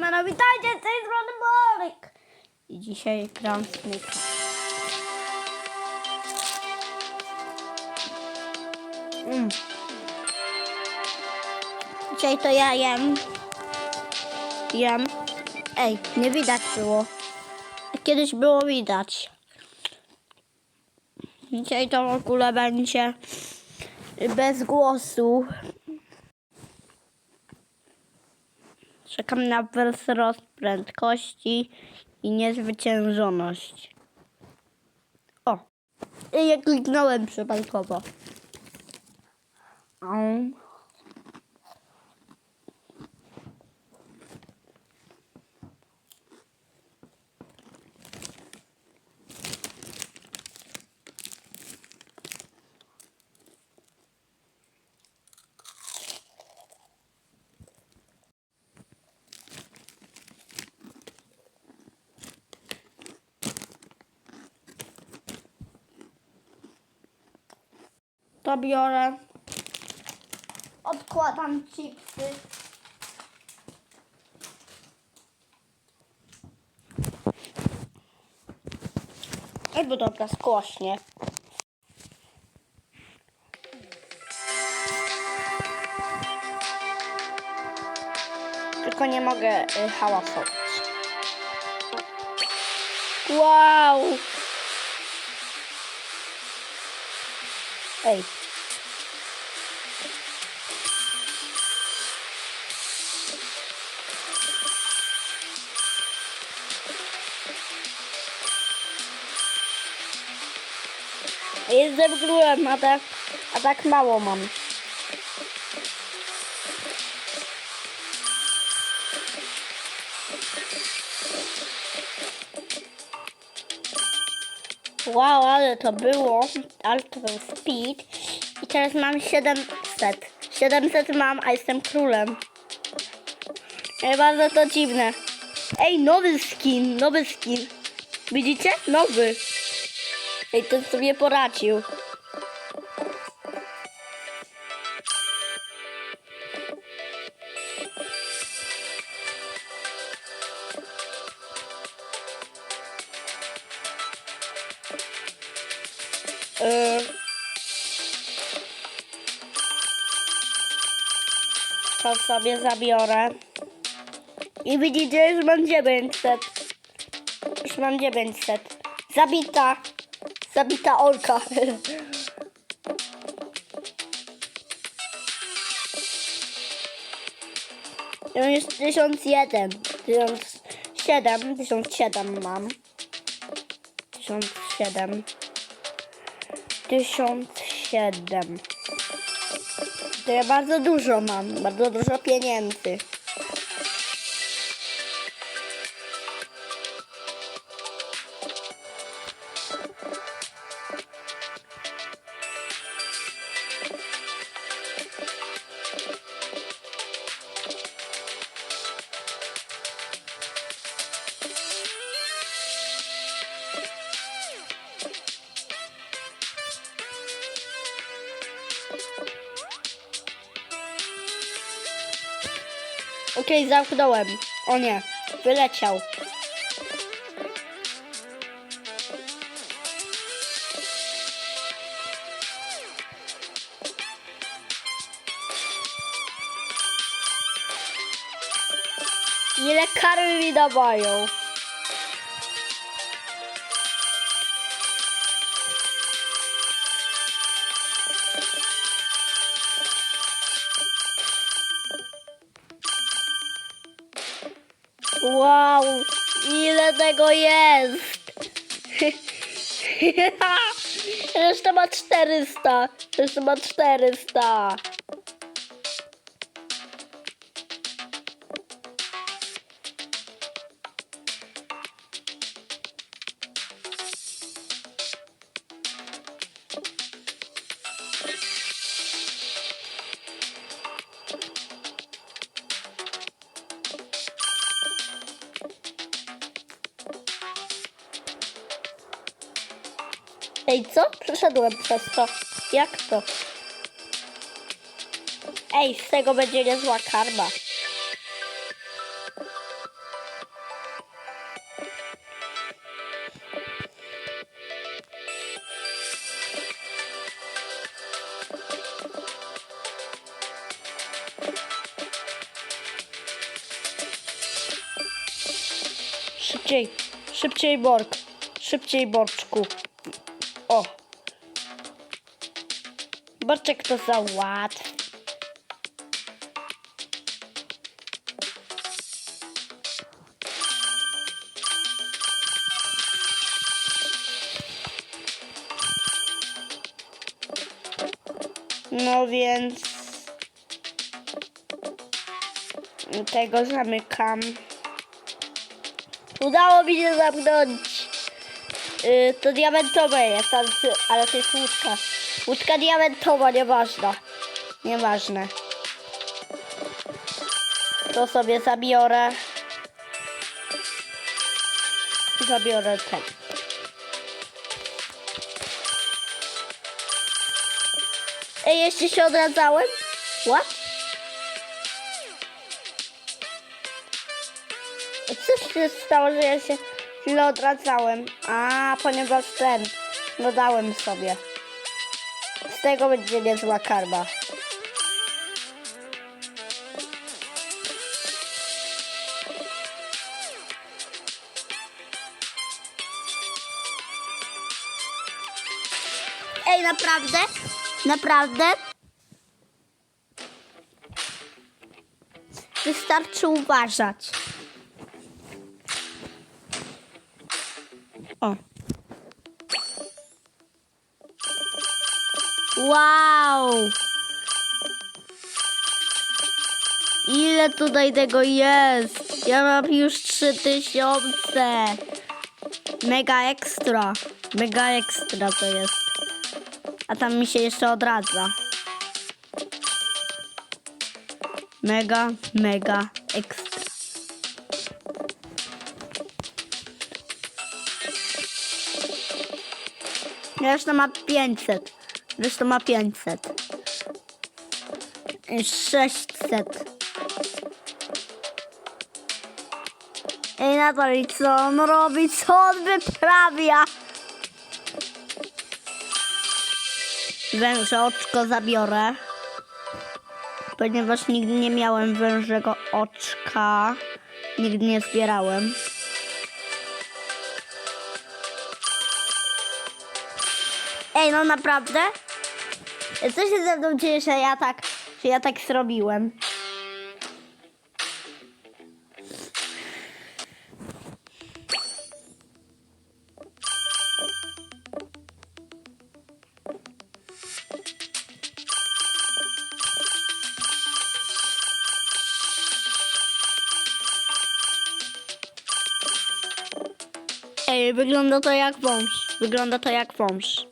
No witajcie, z tej strony Borek. I dzisiaj gram w Snyka. Mm. Dzisiaj to ja jem. Jem. Ej, nie widać było. Kiedyś było widać. Dzisiaj to w ogóle będzie bez głosu. Czekam na wzrost prędkości i niezwyciężoność. O! I ja kliknąłem przypadkowo. Au. To biorę. Odkładam chipsy. Ej, bo dobra, skłośnie. Tylko nie mogę y, hałasować. Wow! Ej. Królem, a tak, a tak mało mam. Wow, ale to było. Ale to był speed. I teraz mam 700. 700 mam, a jestem królem. Ej, bardzo to dziwne. Ej, nowy skin, nowy skin. Widzicie? Nowy. Ej, ten sobie poradził. Yy. To sobie zabiorę. I widzicie, już mam 900. Już mam 900. Zabita. Zabita orka. Ja już 1001. 1007. 1007 mam. 1007. 1007. To ja bardzo dużo mam. Bardzo dużo pieniędzy. Okej, zamknąłem. O nie, wyleciał. Ile kary mi dawają? Wow, ile tego jest! Reszta ma 400. Reszta ma 400. Ej, co? Przeszedłem przez to. Jak to? Ej, z tego będzie niezła karma. Szybciej, szybciej Borg, szybciej Borczku. Borczek to załatwi. No więc tego zamykam. Udało mi się zamknąć. Yy, to diamentowe jest, ale to jest łódka. Łódka diamentowa, nieważna. Nieważne. To sobie zabiorę. Zabiorę ten. Ej, jeszcze się odradzałem? What? Co się stało, że ja się chwilę odradzałem? A, ponieważ ten, dodałem sobie. Tego będzie niezła karma. Ej, naprawdę? Naprawdę? Wystarczy uważać. O. Wow! Ile tutaj tego jest? Ja mam już trzy tysiące. Mega ekstra. Mega ekstra to jest. A tam mi się jeszcze odradza. Mega, mega ekstra. Reszta ma 500. Reszta ma 500. I 600. Ej, Natalii, co on robi? Co on wyprawia? Węże oczko zabiorę. Ponieważ nigdy nie miałem wężego oczka. Nigdy nie zbierałem. Ej, no naprawdę? Co się ze mną dzieje, że ja tak, że ja tak zrobiłem? Ej, wygląda to jak wąż. Wygląda to jak wąż.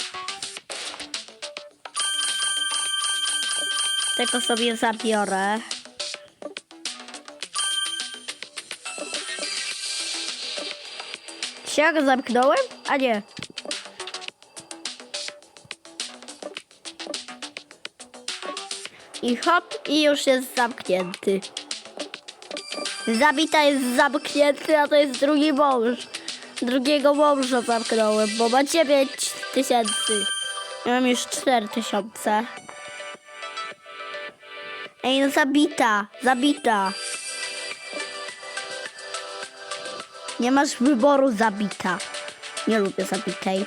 Tego sobie zabiorę. Czy ja go zamknąłem? A nie. I hop, i już jest zamknięty. Zabita jest zamknięty, a to jest drugi mąż. Drugiego mąża zamknąłem, bo ma 9 tysięcy. Ja mam już 4 tysiące. Ej, no zabita, zabita. Nie masz wyboru zabita. Nie lubię zabitej.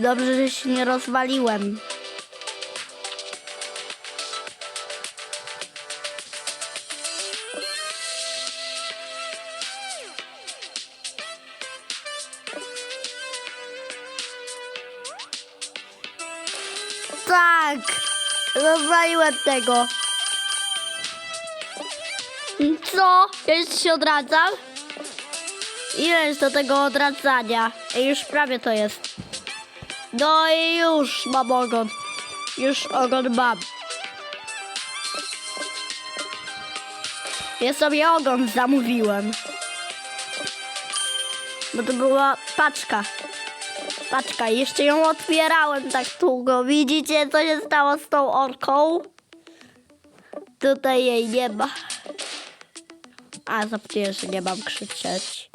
Dobrze, że się nie rozwaliłem. Tak! Rozwaliłem tego. Co? Ja jeszcze się odradzam? Ile jest do tego odradzania? Już prawie to jest. No i już mam ogon. Już ogon mam. Ja sobie ogon zamówiłem. Bo to była paczka. Paczka. Jeszcze ją otwierałem tak długo. Widzicie, co się stało z tą orką? Tutaj jej nie ma. A, zapomniałem, że nie mam krzyczeć.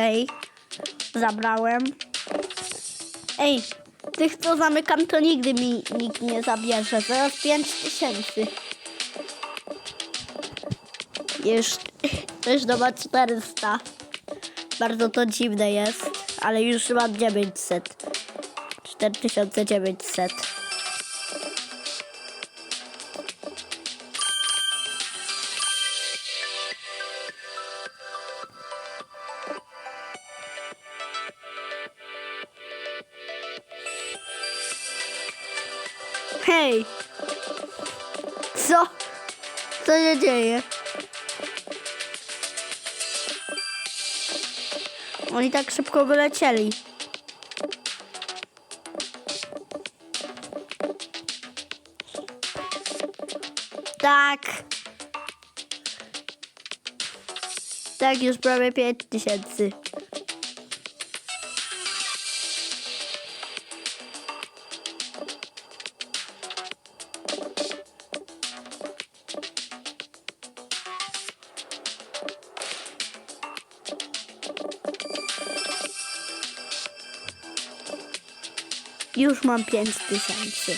Okej. Zabrałem. Ej, tych co zamykam, to nigdy mi nikt nie zabierze. Zaraz 5 tysięcy. Już, już doba 400. Bardzo to dziwne jest, ale już mam 900. 4900. Co się dzieje? Oni tak szybko wylecieli. Tak. Tak, już prawie 5 tysięcy. Już mam 5 tysięcy.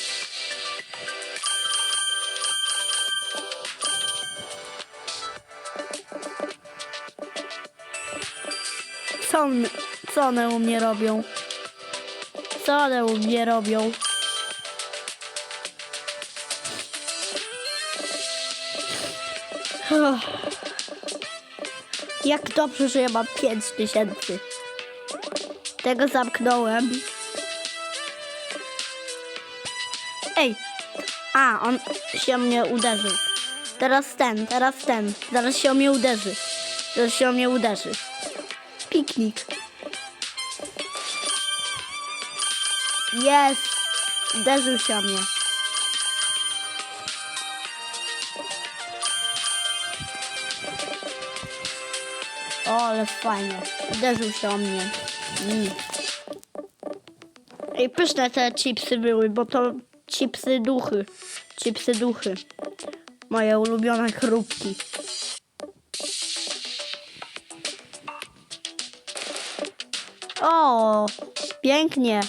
Co, on- co one u mnie robią? Co one u mnie robią? Jak dobrze, że ja mam 5 tysięcy. Tego zamknąłem. Ej! A, on się o mnie uderzył. Teraz ten, teraz ten. Zaraz się o mnie uderzy. Zaraz się o mnie uderzy. Piknik. Jest! Uderzył się o mnie. O, ale fajnie. Uderzył się o mnie. Mm. Ej, pyszne te chipsy były, bo to chipsy duchy. Chipsy duchy. Moje ulubione chrupki. O, pięknie.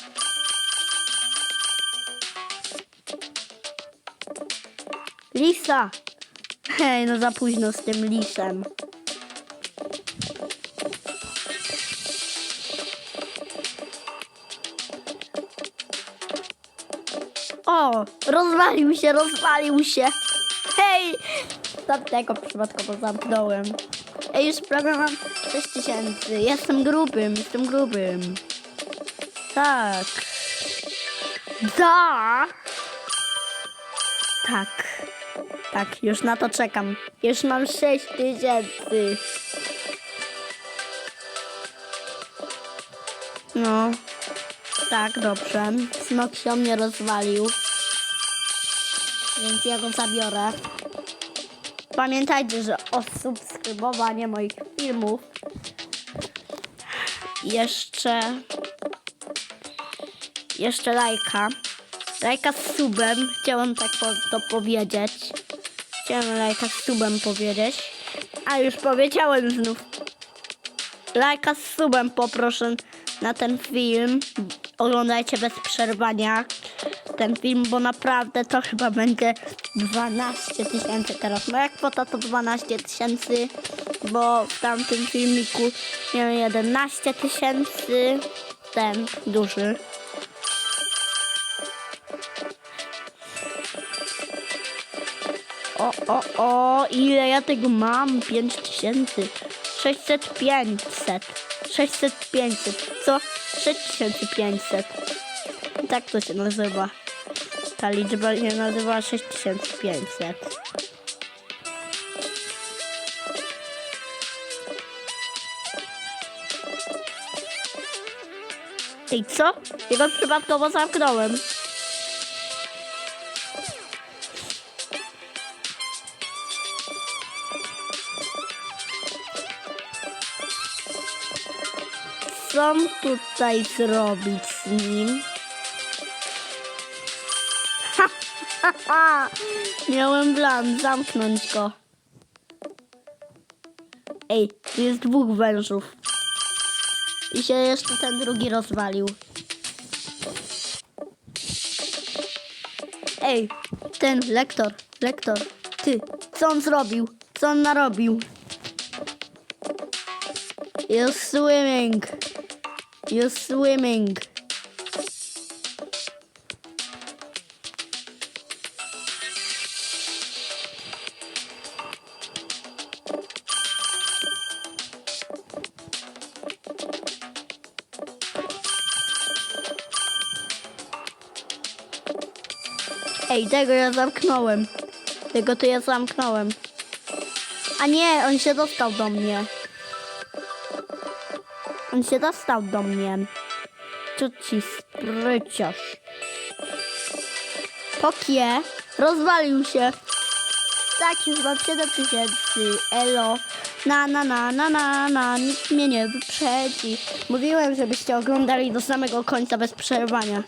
Lisa. Hej, no za późno z tym lisem. Rozwalił się, rozwalił się. Hej! Tamtego przypadkowo zamknąłem. Ej, już prawie mam 6 tysięcy. Jestem grubym, jestem grubym. Tak. Da! Tak. Tak, już na to czekam. Już mam 6 tysięcy. No. Tak, dobrze. Smok się mnie rozwalił. Więc ja go zabiorę. Pamiętajcie, że o subskrybowanie moich filmów jeszcze jeszcze lajka. Lajka z subem. Chciałem tak po, to powiedzieć. Chciałem lajka z subem powiedzieć. A już powiedziałem znów. Lajka z subem poproszę na ten film. Oglądajcie bez przerwania ten film, bo naprawdę to chyba będzie 12 tysięcy teraz. Moja kwota to 12 tysięcy, bo w tamtym filmiku miałem 11 tysięcy. Ten duży. O, o, o, ile ja tego mam? 5 tysięcy. 600, 500. 600, 500. Co? 6500. I tak to się nazywa. Ta liczba się nazywa 6500. Ej, co? Jego przypadkowo zamknąłem. Co tutaj zrobić z nim? Miałem plan zamknąć go. Ej, tu jest dwóch wężów. I się jeszcze ten drugi rozwalił. Ej, ten lektor, lektor, ty, co on zrobił? Co on narobił? You're swimming. You're swimming. Ej, tego ja zamknąłem. Tego to ja zamknąłem. A nie, on się dostał do mnie. On się dostał do mnie. Co ci spryciarz? Pokie rozwalił się. Tak, już mam 7 tysięcy. Elo. Na, na, na, na, na, na. Nikt mnie nie wyprzedzi. Mówiłem, żebyście oglądali do samego końca bez przerwania.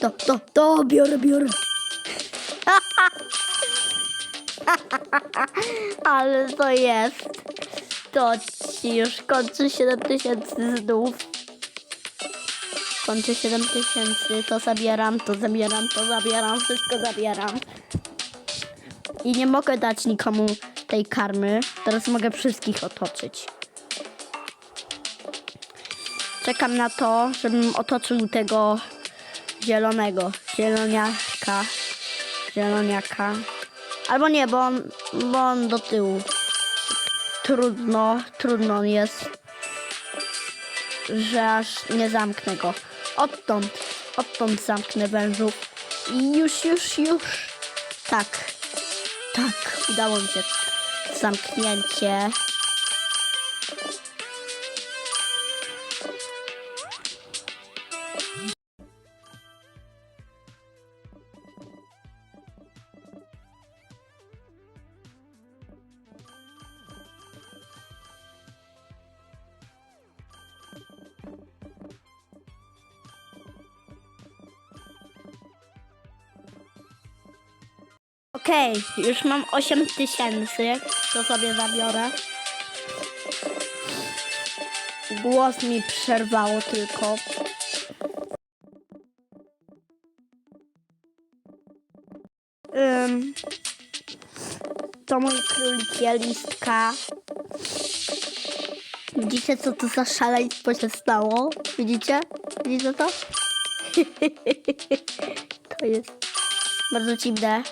To, to, to, biorę, biorę. Ale to jest. To ci już kończy 7 tysięcy znów. Kończy 7 tysięcy, to zabieram, to zabieram, to zabieram, wszystko zabieram. I nie mogę dać nikomu tej karmy. Teraz mogę wszystkich otoczyć. Czekam na to, żebym otoczył tego zielonego, zieloniaka, zieloniaka. Albo nie, bo on, bo on do tyłu. Trudno, trudno jest, że aż nie zamknę go. Odtąd, odtąd zamknę wężów. I już, już, już. Tak, tak, udało mi się. Zamknięcie. Okej, już mam 8 tysięcy, to sobie zabiorę. Głos mi przerwało tylko. Ym, to mój królik listka. Widzicie, co to za szaleństwo się stało? Widzicie? Widzicie to? to jest bardzo dziwne.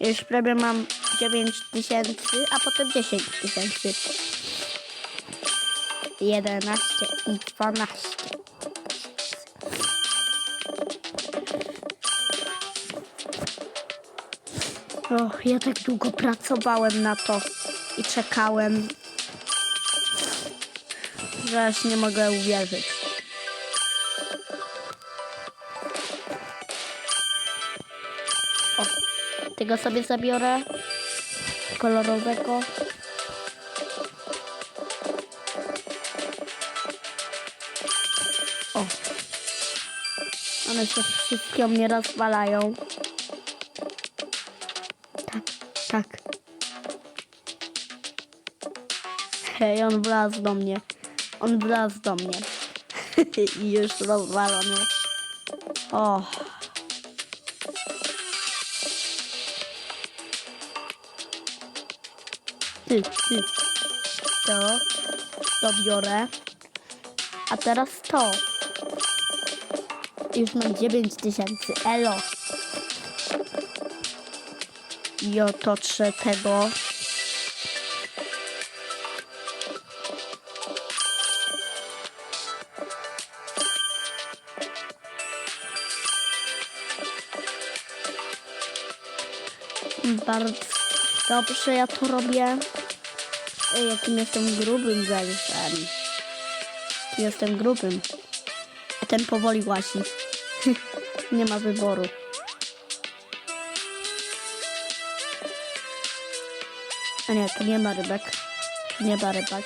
Już prawie mam 9 tysięcy, a potem 10 tysięcy. 11 i 12. Och, ja tak długo pracowałem na to i czekałem, że aż nie mogę uwierzyć. O, tego sobie zabiorę. Kolorowego. O. One się wszystkie mnie rozwalają. Tak, tak. Hej, on wlazł do mnie. On wlazł do mnie. I już rozwalony. O. Ty, ty. To. To biorę. A teraz to. Już mam 9000. Elo. I otoczę tego. Bardzo dobrze ja to robię. Jakim jestem grubym wężem. Jestem grubym. A ten powoli łazi. Nie ma wyboru. A nie, tu nie ma rybek. Nie ma rybek.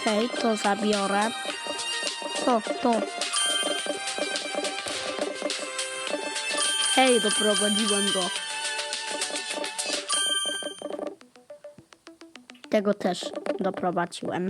Okej, to zabiorę. To, to. Hej, doprowadziłem go. Tego też doprowadziłem.